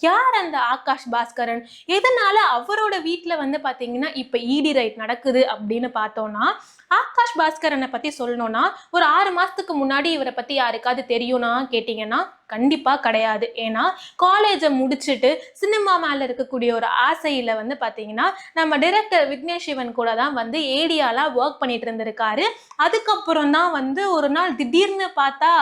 யார் அந்த ஆகாஷ் பாஸ்கரன்? எதனால அவரோட வீட்டில் வந்து பார்த்தீங்கன்னா இப்ப இடி ரைட் நடக்குது அப்படின்னு பார்த்தோம்னா ஆகாஷ் பாஸ்கரனை பத்தி சொல்லணும்னா ஒரு ஆறு மாசத்துக்கு முன்னாடி இவரை பத்தி யாருக்காவது தெரியும்னா கேட்டீங்கன்னா கண்டிப்பா கிடையாது. ஏன்னா காலேஜை முடிச்சுட்டு சினிமா மேல இருக்கக்கூடிய ஒரு ஆசையில வந்து பாத்தீங்கன்னா நம்ம டைரக்டர் விக்னேஷ் சிவன் கூட தான் வந்து ஏடியாலா ஒர்க் பண்ணிட்டு இருந்திருக்காரு. அதுக்கப்புறம் தான் வந்து ஒரு நாள் திடீர்னு பார்த்தா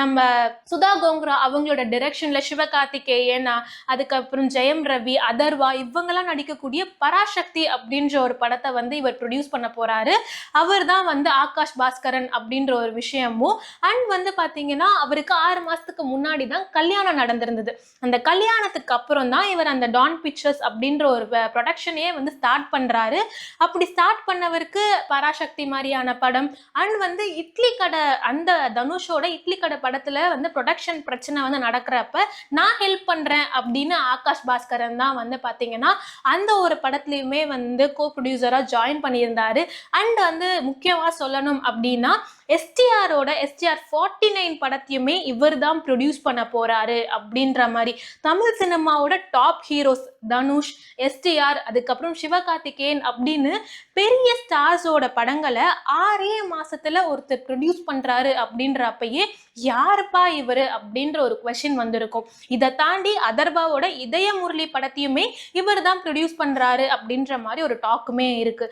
நம்ம சுதா கோங்குரா அவங்களோட டிரெக்ஷன்ல சிவகார்த்திகேயன் அதுக்கப்புறம் ஜெயம் ரவி அதர்வா இவங்கெல்லாம் நடிக்கக்கூடிய பராசக்தி அப்படின்ற ஒரு படத்தை வந்து இவர் ப்ரொடியூஸ் பண்ண போறாரு. அவர் அவர் தான் வந்து ஆகாஷ் பாஸ்கரன் அப்படின்ற ஒரு விஷயமும் அண்ட் வந்து பார்த்தீங்கன்னா அவருக்கு ஆறு மாதத்துக்கு முன்னாடி தான் கல்யாணம் நடந்திருந்தது. அந்த கல்யாணத்துக்கு அப்புறம் தான் இவர் அந்த டான் பிக்சர்ஸ் அப்படின்ற ஒரு ப்ரொடக்ஷனையே வந்து ஸ்டார்ட் பண்ணுறாரு அப்படி ஸ்டார்ட் பண்ணவருக்கு பராசக்தி மாதிரியான படம் அண்ட் வந்து இட்லி கடை அந்த தனுஷோட இட்லி கடை படத்தில் வந்து ப்ரொடக்ஷன் பிரச்சனை வந்து நடக்கிறப்ப நான் ஹெல்ப் பண்ணுறேன் அப்படின்னு ஆகாஷ் பாஸ்கரன் தான் வந்து பார்த்தீங்கன்னா அந்த ஒரு படத்துலையுமே வந்து கோ ப்ரொடியூசராக ஜாயின் பண்ணியிருந்தாரு. அண்ட் வந்து முக்கியமா சொல்லணும் அப்படின்னா எஸ்டிஆரோட எஸ்டிஆர் ஃபார்ட்டி நைன் படத்தையுமே இவர் தான் ப்ரொடியூஸ் பண்ண போறாரு அப்படின்ற மாதிரி. தமிழ் சினிமாவோட டாப் ஹீரோஸ் தனுஷ் எஸ்டிஆர் அதுக்கப்புறம் சிவகார்த்திகேயன் அப்படின்னு பெரிய ஸ்டார்ஸோட படங்களை ஆறே மாசத்துல ஒருத்தர் ப்ரொடியூஸ் பண்றாரு அப்படின்றப்பயே யாருப்பா இவரு அப்படின்ற ஒரு கொஷின் வந்திருக்கும். இதை தாண்டி அதர்வாவோட இதய முரளி படத்தையுமே இவர் தான் ப்ரொடியூஸ் பண்றாரு அப்படின்ற மாதிரி ஒரு டாக்குமே இருக்கு.